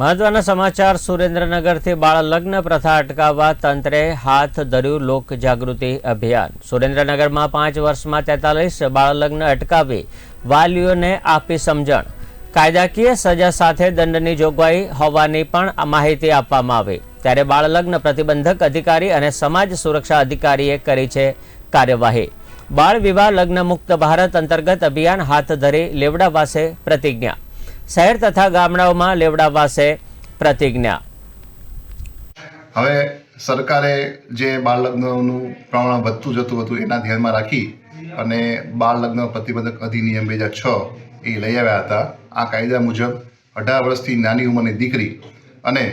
મહત્વના સમાચાર, સુરેન્દ્રનગરથી બાળ લગ્ન પ્રથા અટકાવવા તંત્રે હાથ ધર્યું લોક જાગૃતિ અભિયાન. સુરેન્દ્રનગરમાં પાંચ વર્ષમાં તેતાલીસ બાળ લગ્ન અટકાવી વાલીઓને આપી સમજણ. કાયદાકીય સજા સાથે દંડની જોગવાઈ હોવાની પણ માહિતી આપવામાં આવી. ત્યારે બાળ લગ્ન પ્રતિબંધક અધિકારી અને સમાજ સુરક્ષા અધિકારીએ કરી છે કાર્યવાહી. બાળ વિવાહ લગ્ન મુક્ત ભારત અંતર્ગત અભિયાન હાથ ધરી લેવડાવાસે પ્રતિજ્ઞા. શહેર તથા ગામડાઓમાં લેવડાવાસે પ્રતિજ્ઞા. હવે સરકારે જે બાળ લગ્નનું પ્રમાણ વધતું જતું હતું એના ધ્યાનમાં રાખી અને બાળ લગ્ન પ્રતિબંધક અધિનિયમ બે હજાર છ એ લઈ આવ્યા હતા. આ કાયદા મુજબ અઢાર વર્ષથી નાની ઉંમરની દીકરી અને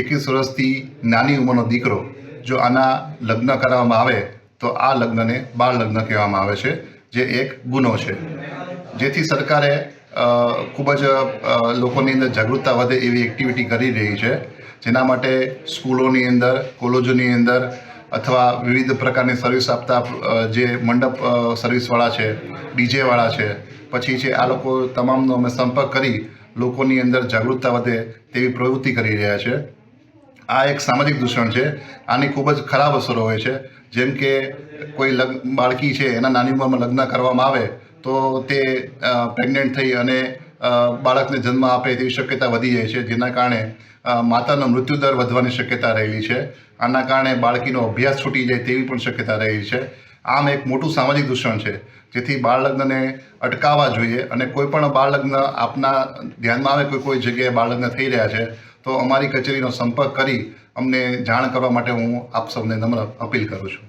એકવીસ વર્ષથી નાની ઉંમરનો દીકરો જો આના લગ્ન કરાવવામાં આવે તો આ લગ્નને બાળ લગ્ન કહેવામાં આવે છે, જે એક ગુનો છે. જેથી સરકારે ખૂબ જ લોકોની અંદર જાગૃતતા વધે એવી એક્ટિવિટી કરી રહી છે. જેના માટે સ્કૂલોની અંદર, કોલેજોની અંદર અથવા વિવિધ પ્રકારની સર્વિસ આપતા જે મંડપ સર્વિસવાળા છે ડીજેવાળા છે, પછી છે આ લોકો તમામનો અમે સંપર્ક કરી લોકોની અંદર જાગૃતતા વધે તેવી પ્રવૃત્તિ કરી રહ્યા છે. આ એક સામાજિક દૂષણ છે. આની ખૂબ જ ખરાબ અસરો હોય છે. જેમ કે કોઈ લગ્ન બાળકી છે, એના નાની ઉંમરમાં લગ્ન કરવામાં આવે તો તે પ્રેગ્નેન્ટ થઈ અને બાળકને જન્મ આપે તેવી શક્યતા વધી જાય છે, જેના કારણે માતાનો મૃત્યુદર વધવાની શક્યતા રહેલી છે. આના કારણે બાળકીનો અભ્યાસ છૂટી જાય તેવી પણ શક્યતા રહેલી છે. આમ એક મોટું સામાજિક દૂષણ છે, જેથી બાળલગ્નને અટકાવવા જોઈએ અને કોઈ પણ બાળલગ્ન આપના ધ્યાનમાં આવે કોઈ કોઈ જગ્યાએ બાળલગ્ન થઈ રહ્યા છે, તો અમારી કચેરીનો સંપર્ક કરી અમને જાણ કરવા માટે હું આપ સૌને નમ્ર અપીલ કરું છું.